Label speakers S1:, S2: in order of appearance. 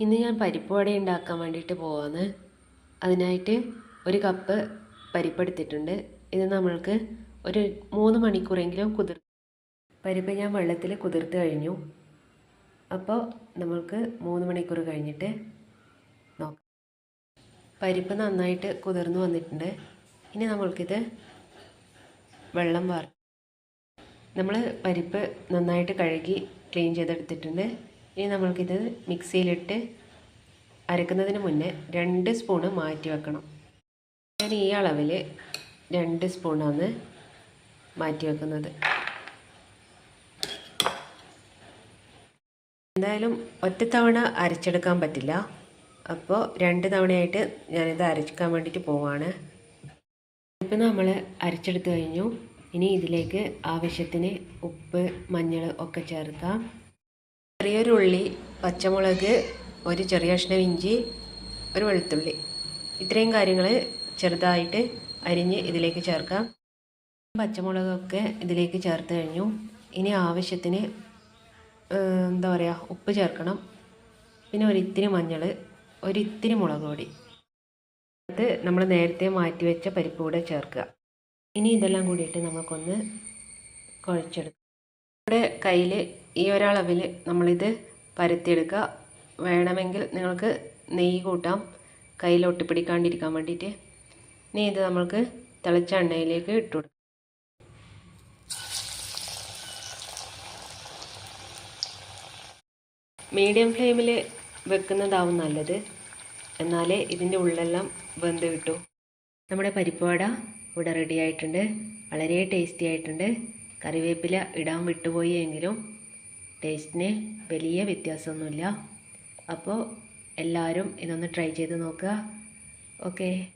S1: ഇന്ന് ഞാൻ പരിപ്പ് വട ഉണ്ടാക്കാൻ വേണ്ടിയിട്ട് പോവാന്ന്. അതിനായിട്ട് ഒരു കപ്പ് പരിപ്പ് എടുത്തിട്ടുണ്ട്. ഇത് നമ്മൾക്ക് ഒരു മൂന്ന് മണിക്കൂറെങ്കിലും കുതിർ പരിപ്പ് ഞാൻ വെള്ളത്തിൽ കുതിർത്ത് കഴിഞ്ഞു. അപ്പോൾ നമ്മൾക്ക് മൂന്ന് മണിക്കൂർ കഴിഞ്ഞിട്ട് നോക്കാം. പരിപ്പ് നന്നായിട്ട് കുതിർന്നു വന്നിട്ടുണ്ട്. ഇനി നമ്മൾക്കിത് വെള്ളം വാർ നമ്മൾ പരിപ്പ് നന്നായിട്ട് കഴുകി ക്ലീൻ ചെയ്തെടുത്തിട്ടുണ്ട്. ഇനി നമ്മൾക്കിത് മിക്സിയിലിട്ട് അരക്കുന്നതിന് മുന്നേ രണ്ട് സ്പൂണ് മാറ്റി വെക്കണം. ഞാൻ ഈ അളവിൽ രണ്ട് സ്പൂണാണ് മാറ്റി വെക്കുന്നത്. എന്തായാലും ഒറ്റത്തവണ അരച്ചെടുക്കാൻ പറ്റില്ല. അപ്പോൾ രണ്ട് തവണയായിട്ട് ഞാനിത് അരച്ചെടുക്കാൻ വേണ്ടിയിട്ട് പോവാണ്. ഇപ്പം നമ്മൾ അരച്ചെടുത്ത് കഴിഞ്ഞു. ഇനി ഇതിലേക്ക് ആവശ്യത്തിന് ഉപ്പ് മഞ്ഞൾ ഒക്കെ ചേർക്കാം. ചെറിയൊരു ഉള്ളി പച്ചമുളക് ഒരു ചെറിയ കഷ്ണം ഇഞ്ചി ഒരു വെളുത്തുള്ളി. ഇത്രയും കാര്യങ്ങൾ ചെറുതായിട്ട് അരിഞ്ഞ് ഇതിലേക്ക് ചേർക്കാം. പച്ചമുളകൊക്കെ ഇതിലേക്ക് ചേർത്ത് കഴിഞ്ഞു. ഇനി ആവശ്യത്തിന് എന്താ പറയുക ഉപ്പ് ചേർക്കണം. പിന്നെ ഒരിത്തിരി മഞ്ഞൾ ഒരിത്തിരി മുളക് പൊടി. അത് നമ്മൾ നേരത്തെ മാറ്റി വെച്ച പരിപ്പ് കൂടെ ചേർക്കുക. ഇനി ഇതെല്ലാം കൂടിയിട്ട് നമുക്കൊന്ന് കുഴച്ചെടുക്കാം. നമ്മുടെ കയ്യിൽ ഈ ഒരളവിൽ നമ്മളിത് പരത്തിയെടുക്കുക. വേണമെങ്കിൽ നിങ്ങൾക്ക് നെയ്യ് കൂട്ടാം. കയ്യിൽ ഒട്ടിപ്പിടിക്കാണ്ടിരിക്കാൻ വേണ്ടിയിട്ട് ഇനി ഇത് നമ്മൾക്ക് തിളച്ച എണ്ണയിലേക്ക് ഇട്ട് കൊടുക്കാം. മീഡിയം ഫ്ലെയിമിൽ വെക്കുന്നതാവും നല്ലത്. എന്നാലേ ഇതിന്റെ ഉള്ളെല്ലാം വെന്ത് കിട്ടൂ. നമ്മുടെ പരിപ്പുവട ഇവിടെ റെഡി ആയിട്ടുണ്ട്. വളരെ ടേസ്റ്റി ആയിട്ടുണ്ട്. കറിവേപ്പില ഇടാൻ വിട്ടുപോയി എങ്കിലും ടേസ്റ്റിന് വലിയ വ്യത്യാസമൊന്നുമില്ല. അപ്പോൾ എല്ലാവരും ഇതൊന്ന് ട്രൈ ചെയ്ത് നോക്കുക. ഓക്കെ